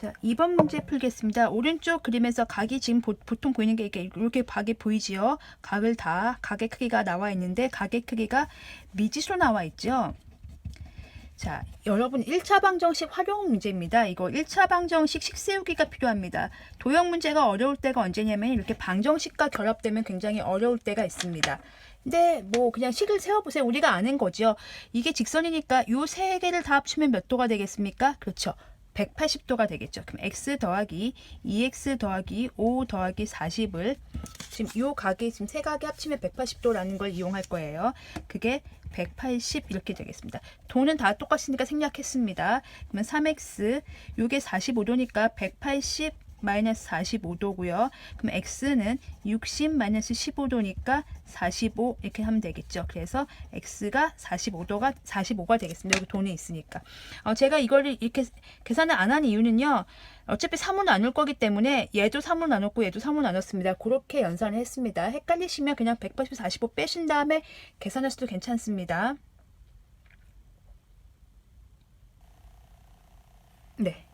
자, 2번 문제 풀겠습니다. 오른쪽 그림에서 각이 지금 보, 통 보이는 게 이렇게, 이렇게 각이 보이지요? 각을 다 각의 크기가 나와 있는데 각의 크기가 미지수로 나와 있죠? 자, 여러분 1차 방정식 활용 문제입니다. 이거 1차 방정식 식 세우기가 필요합니다. 도형 문제가 어려울 때가 언제냐면 이렇게 방정식과 결합되면 굉장히 어려울 때가 있습니다. 근데 뭐 그냥 식을 세워보세요. 우리가 아는 거죠. 이게 직선이니까 요 세 개를 다 합치면 몇 도가 되겠습니까? 그렇죠. 180도가 되겠죠. 그럼 x 더하기 2x 더하기 5 더하기 40을 지금 요 각이 지금 세 각이 합치면 180도라는 걸 이용할 거예요. 그게 180 이렇게 되겠습니다. 도는 다 똑같으니까 생략했습니다. 그러면 3x 요게 45도니까 180 마이너스 45도고요. 그럼 x는 60 마이너스 15도니까 45 이렇게 하면 되겠죠. 그래서 x가 45도가 45가 되겠습니다. 여기 돈이 있으니까. 어, 제가 이거를 이렇게 계산을 안 한 이유는요. 어차피 3으로 나눌 거기 때문에 얘도 3으로 나눴고 얘도 3으로 나눴습니다. 그렇게 연산을 했습니다. 헷갈리시면 그냥 180, 45 빼신 다음에 계산하셔도 괜찮습니다. 네.